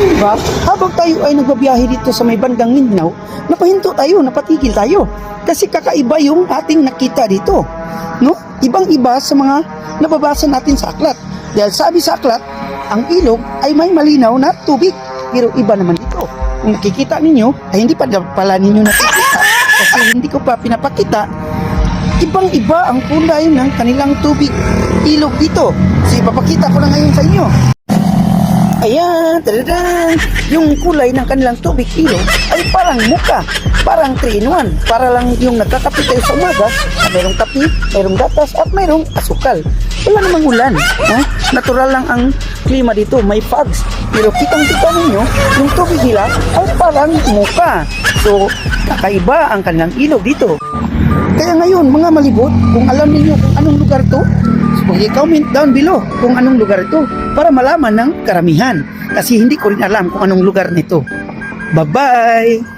di ba, habang tayo ay nagbabiyahe dito sa may bandang Mindanao, napahinto tayo, napatigil tayo. Kasi kakaiba yung ating nakita dito. No? Ibang-iba sa mga nababasa natin sa aklat. Dahil sabi sa aklat, ang ilog ay may malinaw na tubig. Pero iba naman dito. Kung nakikita ninyo, ay hindi pa pala ninyo nakikita. Kasi hindi ko pa pinapakita. Ibang-iba ang kulay ng kanilang tubig ilog dito. Kasi ipapakita ko lang ngayon sa inyo. Ayan, tadadang! Yung kulay ng kanilang tubig ilog ay parang muka, parang 3 in 1. Para lang yung nagkakape tayo sa umaga, mayroong kape, mayroong gatas, at mayroong asukal. Wala namang ulan. Ha? Natural lang ang klima dito, may fogs. Pero kitang-kita ninyo, yung tubig nila ay parang muka. So, kakaiba ang kanilang ilog dito. Kaya ngayon, mga malibot, kung alam ninyo kung anong lugar to, so i-comment down below kung anong lugar ito para malaman ng karamihan. Kasi hindi ko rin alam kung anong lugar nito. Bye-bye!